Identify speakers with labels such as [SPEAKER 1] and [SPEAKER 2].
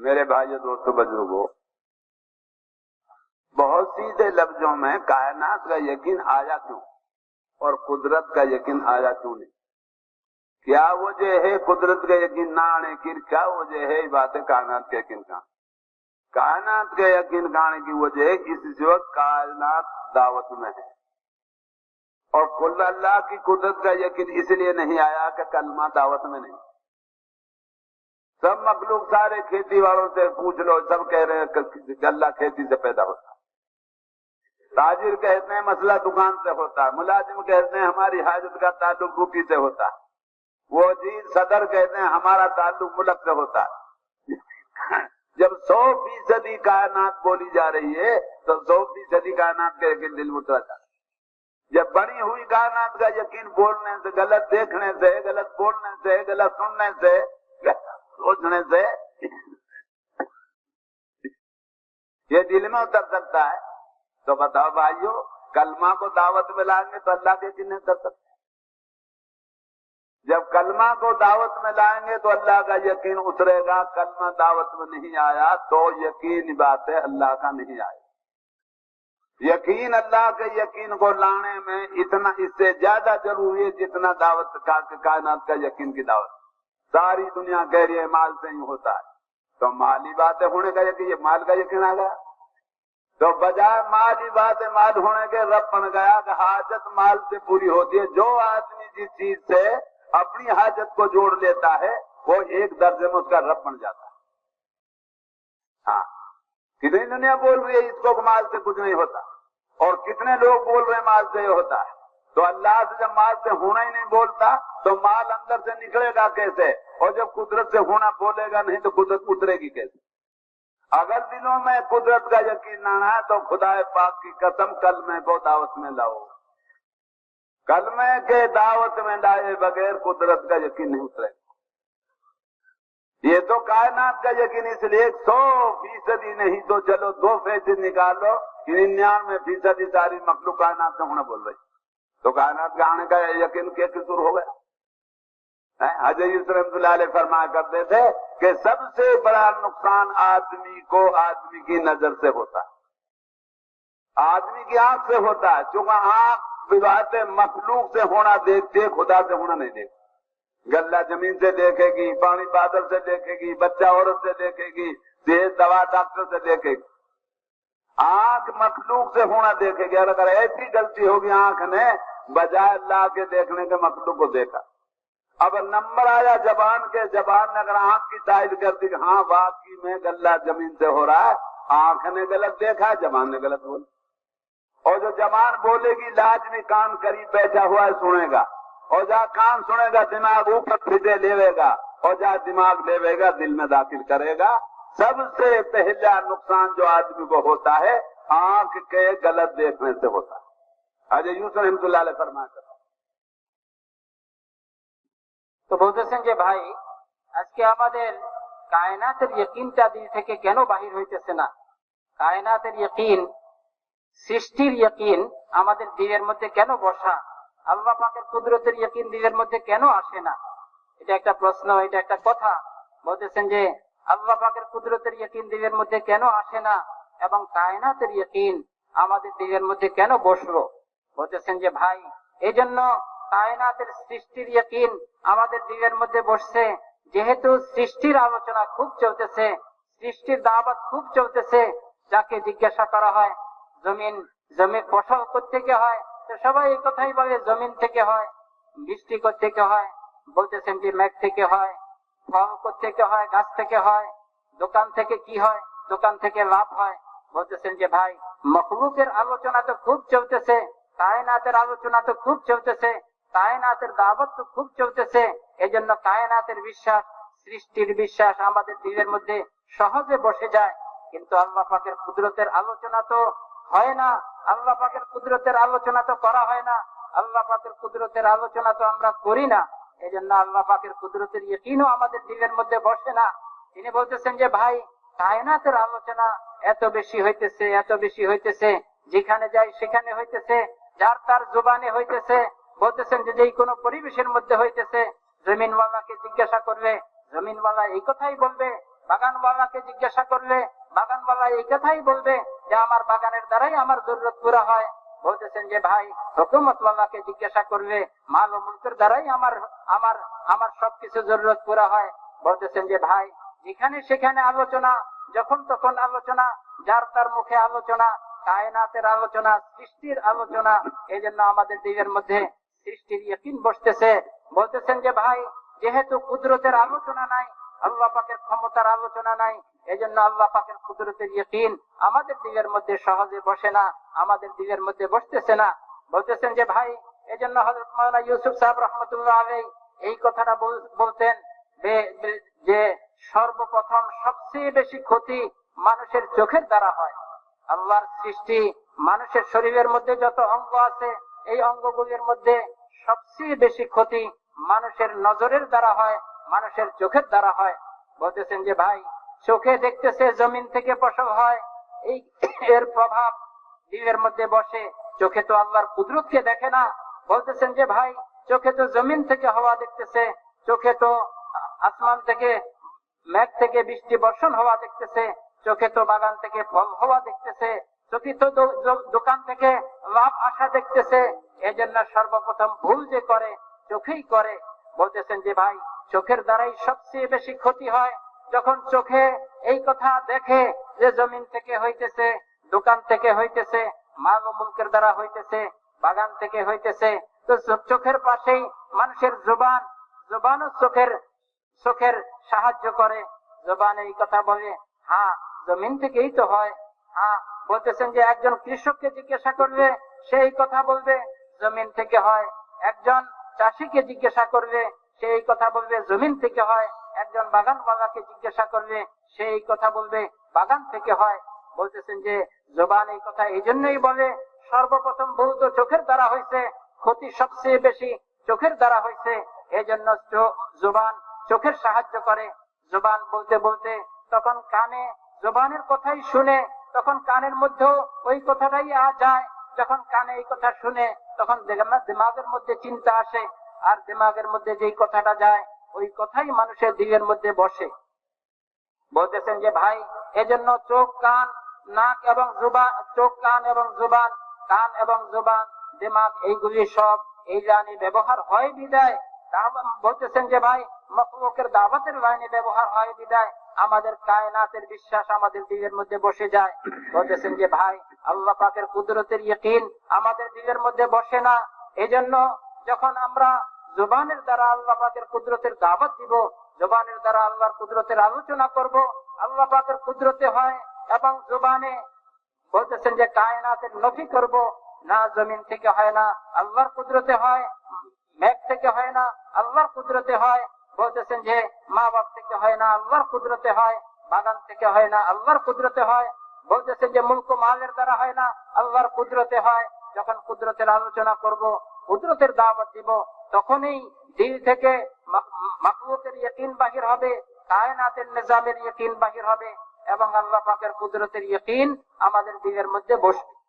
[SPEAKER 1] میرے بھائی دوستوں بزرگو بہت سیدھے لفظوں میں کائنات کا یقین آیا کیوں؟ اور قدرت کا یقین آیا کیوں نہیں؟ کیا وجہ ہے قدرت کا یقین نہ آنے کی؟ کیا وجہ ہے بات ہے کائنات کا یقین کا؟ کائنات کا یقین کا آنے کی وجہ اس وقت کائنات دعوت میں ہے۔ اور کل اللہ کی قدرت کا یقین اس لیے نہیں آیا کہ کلمہ دعوت میں نہیں۔ سب مخلوق سارے کھیتی والوں سے پوچھ لو، سب کہہ رہے ہیں کہ غلہ کھیتی سے پیدا ہوتا تاجر کہتے ہیں مسئلہ دکان سے ہوتا ہے، ملازم کہتے ہیں ہماری حاجت کا تعلق روپی سے ہوتا ہے۔ وہ جی صدر کہتے ہیں ہمارا تعلق ملک سے ہوتا ہے۔ جب سو فیصدی کائنات بولی جا رہی ہے، تو سو فیصدی کائنات کے یقین دل اترا جاتا جب بڑی ہوئی کائنات کا یقین بولنے سے، غلط دیکھنے سے، غلط بولنے سے، غلط سننے سے سوچنے سے یہ دل میں اتر سکتا ہے۔ تو بتاؤ بھائیو، کلمہ کو دعوت میں لائیں گے تو اللہ کے دل میں اتر سکتا ہے۔ جب کلمہ کو دعوت میں لائیں گے تو اللہ کا یقین اترے گا۔ کلمہ دعوت میں نہیں آیا تو یقین بات ہے اللہ کا نہیں آیا یقین اللہ کے یقین کو لانے میں اتنا اس سے زیادہ ضروری ہے جتنا دعوت کا کائنات کا یقین کی دعوت۔ ساری دنیا کہہ رہی ہے مال سے ہی ہوتا ہے۔ تو مالی باتیں ہونے کا یقین یہ مال کا یقین آ گیا۔ تو بجائے مالی باتیں مال ہونے کے، رب بن گیا کہ حاجت مال سے پوری ہوتی ہے۔ جو آدمی جس چیز سے اپنی حاجت کو جوڑ لیتا ہے، وہ ایک درجے میں اس کا رب بن جاتا ہے۔ ہاں۔ کتنی دنیا بول رہی ہے، اس کو مال سے کچھ نہیں ہوتا۔ اور کتنے لوگ بول رہے ہیں مال سے یہ ہوتا ہے۔ تو اللہ سے جب مال سے ہونا ہی نہیں بولتا تو مال اندر سے نکلے گا کیسے؟ اور جب قدرت سے ہونا بولے گا نہیں تو قدرت اترے گی کیسے؟ اگر دلوں میں قدرت کا یقین نہ ہے تو خدا پاک کی قسم کل میں کو دعوت میں لاؤ۔ کلمے کے دعوت میں لائے بغیر قدرت کا یقین نہیں اترے۔ یہ تو کائنات کا یقین اس لیے سو فیصد ہی نہیں تو چلو دو فیصد نکالو۔ ننانوے فیصد ہی ساری مخلوق کائنات سے ہونا بول رہی۔ تو کائنات کا آنے کا یقین کیسے قصور ہو گیا؟ حضرت رحمت اللہ علیہ فرما کرتے تھے کہ سب سے بڑا نقصان آدمی کو آدمی کی نظر سے ہوتا ہے۔ آدمی کی آنکھ سے ہوتا ہے، چونکہ آنکھ بات مخلوق سے ہونا دیکھتے خدا سے ہونا نہیں دیکھتے گلا زمین سے دیکھے گی، پانی بادل سے دیکھے گی، بچہ عورت سے دیکھے گی دیش دوا ڈاکٹر سے دیکھے گی۔ آنکھ مخلوق سے ہونا دیکھے گی۔ اور اگر ایسی غلطی ہوگی آنکھ نے، بجائے اللہ کے دیکھنے کے مخلوق کو دیکھا۔ اب نمبر آیا جبان کے، زبان نے اگر آنکھ کی تائید کر دی ہاں واقعی میں گلہ زمین سے ہو رہا ہے، آنکھ نے غلط دیکھا جبان نے غلط بولی۔ اور جو جبان بولے گی، لاج کان قریب بیٹھا ہوا ہے، سنے گا۔ اور جہاں کان سنے گا، دماغ اوپر پھیدے لے گا۔ اور جہاں دماغ لے گا، دل میں داخل کرے گا۔ سب سے پہلا نقصان جو آدمی کو ہوتا ہے، آنکھ کے غلط دیکھنے سے ہوتا ہے۔ اجے یوسف رحمت اللہ علیہ فرمایا
[SPEAKER 2] তো বলতেছেন যে, ভাই, আজকে আমাদের কায়নাতের ইয়কিনটা দিল থেকে কেন বাহির হইতেছে না? কায়নাতের ইয়কিন, সৃষ্টির ইয়কিন আমাদের দিলের মধ্যে কেন বসা? আল্লাহ পাকের কুদরতের ইয়কিন দিলের মধ্যে কেন আসে না? এটা একটা প্রশ্ন, এটা একটা কথা। বলতেছেন যে, আল্লাহ পাকের কুদরতের ইয়কিন দিলের মধ্যে কেন আসে না? এবং কায়নাতের ইয়কিন আমাদের দিলের মধ্যে কেন বসল? বলতেছেন যে, ভাই এই জন্য কায়নাতের সৃষ্টির ইয়কিন আমাদের দিলের মধ্যে বসছে। যেহেতু সৃষ্টির আলোচনা খুব চলতেছে, সৃষ্টির দাবাত খুব চলতেছে, যাকে জিজ্ঞাসা করা হয়, জমিন জমি ফসল থেকে হয়? তো সবাই এই কথাই বলে, জমিন থেকে হয়, বৃষ্টি থেকে হয়? বলতেছেন যে ম্যাগ থেকে হয়, ফল থেকে হয়, গাছ থেকে হয়, দোকান থেকে কি হয়, দোকান থেকে লাভ হয়? বলতেছেন যে, ভাই, মখলুকের আলোচনা তো খুব চলতেছে, কায়নাতের আলোচনা তো খুব চলতেছে কায়নাতের দাবত তো খুব চলতেছে। এই জন্য কায়নাতের বিশ্বাস, সৃষ্টির বিশ্বাস আমাদের দিলের মধ্যে সহজে বসে যায়। কিন্তু আল্লাহ পাকের কুদরতের আলোচনা তো হয় না। আল্লাহ পাকের কুদরতের আলোচনা তো করা হয় না। আল্লাহ পাকের কুদরতের আলোচনা তো আমরা করি না। এই জন্য আল্লাহ পাকের কুদরতের ইয়কিনও আমাদের দিলের মধ্যে বসে না। তিনি বলতেছেন যে, ভাই কায়নাতের আলোচনা এত বেশি হইতেছে, এত বেশি হইতেছে। যেখানে যাই সেখানে হইতেছে। যার তার জোবানে হইতেছে। বলতেছেন যে যেই কোনো পরিবেশের মধ্যে হইতেছে, জমিনওয়ালাকে জিজ্ঞাসা করবে, জমিনওয়ালা এই কথাই বলবে, বাগানওয়ালাকে জিজ্ঞাসা করলে বাগানওয়ালা এই কথাই বলবে যে আমার বাগানের দ্বারাই আমার জরুরত পুরা হয়। বলতেছেন যে, ভাই, হুকুমতওয়ালাকে জিজ্ঞাসা করবে, মাল ও মুলকের দ্বারাই আমার আমার আমার সবকিছু জরুরত পুরা হয়। বলতেছেন যে, ভাই, যেখানে সেখানে আলোচনা, যখন তখন আলোচনা, যার তার মুখে আলোচনা, কায়নাতের আলোচনা, সৃষ্টির আলোচনা, এই জন্য আমাদের দিকের মধ্যে সৃষ্টির ইয়কিন বসতেছে। বলতেছেন যে, ভাই, যেহেতু কুদরতের আলোচনা নাই, আল্লাহ পাকের ক্ষমতার আলোচনা নাই, এজন্য আল্লাহ পাকের কুদরতের ইয়কিন আমাদের দিকের মধ্যে সহজে বসে না, আমাদের দিকের মধ্যে বসতেছে না। বলতেছেন যে, ভাই, এজন্য হজরত মাওলানা ইউসুফ সাহেব রহমতুল্লাহ আলাই এই কথাটা বলতেন যে সর্বপ্রথম সবচেয়ে বেশি ক্ষতি মানুষের চোখের দ্বারা হয়। আল্লাহর সৃষ্টি মানুষের শরীরের মধ্যে যত অঙ্গ আছে এই অঙ্গগুলির মধ্যে সবচেয়ে বেশি ক্ষতি মানুষের নজরের দ্বারা হয়, মানুষের চোখের দ্বারা হয়। বলতেছেন যে, ভাই, চোখে দেখতেছে, জমিন থেকে ফসল হয়। এই এর প্রভাব দিনের মধ্যে বসে। চোখে তো আল্লাহর কুদরতকে দেখে না। বলতেছেন যে, ভাই, চোখে তো জমিন থেকে হওয়া দেখতেছে। চোখে তো আসমান থেকে মেঘ থেকে বৃষ্টি বর্ষণ হওয়া দেখতেছে। চোখে তো বাগান থেকে ফল হওয়া দেখতেছে। দো- দোকান থেকে লাভ আসা দেখতেছে, এজন্য সর্বপ্রথম ভুল যে করে, চোখেই করে। বলতেছেন যে, ভাই, চোখের দ্বারাই সবচেয়ে বেশি ক্ষতি হয়। যখন চোখে এই কথা দেখে যে জমিন থেকে হইতেছে, দোকান থেকে হইতেছে, মাল ও মুলকের দ্বারা হইতেছে, বাগান থেকে হইতেছে, তো চোখের পাশেই মানুষের জোবান, জোবানও চোখের চোখের সাহায্য করে। জোবান এই কথা বলে হ্যাঁ জমিন থেকেই তো হয়। হ্যাঁ বলতেছেন যে একজন কৃষককে জিজ্ঞাসা করবে, সেই কথা বলবে, জমিন থেকে হয়। একজন চাষিকে জিজ্ঞাসা করবে, সেই কথা বলবে, জমিন থেকে হয়। একজন বাগানওয়ালাকে জিজ্ঞাসা করবে, সেই কথা বলবে, বাগান থেকে হয়। বলতেছেন যে, জবান এই কথা এই জন্যই বলে, সর্বপ্রথম ভুল চোখের দ্বারা হয়েছে, ক্ষতি সবচেয়ে বেশি চোখের দ্বারা হয়েছে। এই জন্য জবান চোখের সাহায্য করে। জবান বলতে বলতে তখন কানে জবানের কথাই শুনে তখন কানের মধ্যেও ওই কথাটাই আ যায়। যখন কানে এই কথা শুনে, তখন দিমাগের মধ্যে চিন্তা আসে, আর দিমাগের মধ্যে যেই কথাটা যায়, ওই কথাই মানুষের দিকের মধ্যে বসে। বলতেছেন যে, ভাই, এজন্য চোখ, কান, নাক এবং জুবান, চোখ, কান এবং জুবান, কান এবং জুবান, দিমাগ এইগুলি সব এই লাইনে ব্যবহার হয় বিদায়। দাওয়া- বলতেছেন যে, ভাই মকলুকের দাওয়াতের লাইনে ব্যবহার হয় বিদায়। আমাদের কায়নাতের বিশ্বাস আমাদের দিলের মধ্যে বসে যায়। বলতেছেন যে, ভাই, আল্লাহ পাকের কুদরতের ইয়কিন আমাদের দিলের মধ্যে বসে না। এজন্য যখন আমরা জবানের দ্বারা আল্লাহ পাকের কুদরতের দাওয়াত দিব, জবানের দ্বারা আল্লাহর কুদরতের আলোচনা করব, আল্লাহ পাকের কুদরতে হয় এবং জবানে বলতেছেন যে, কায়নাতের নফি করব, না জমিন থেকে হয় না, আল্লাহর কুদরতে হয়, মেঘ থেকে হয় না, আল্লাহর কুদরতে হয় বলতেছেন যে, মা বাপ থেকে হয় না, আল্লাহর কুদরতে হয়, বাগান থেকে হয় না, আল্লাহর কুদরতে হয়। বলতেছেন যে, মুলক মালের দ্বারা হয় না, আল্লাহর কুদরতে হয়। যখন কুদরতের আলোচনা করব, কুদরতের দাওয়াত দিব, তখনই দিল থেকে মাকলুকের ইয়কিন বাহির হবে, কায়নাতের নিজামের ইয়কিন বাহির হবে, এবং আল্লাহ পাকের কুদরতের ইয়কিন আমাদের দিলের মধ্যে বসবে।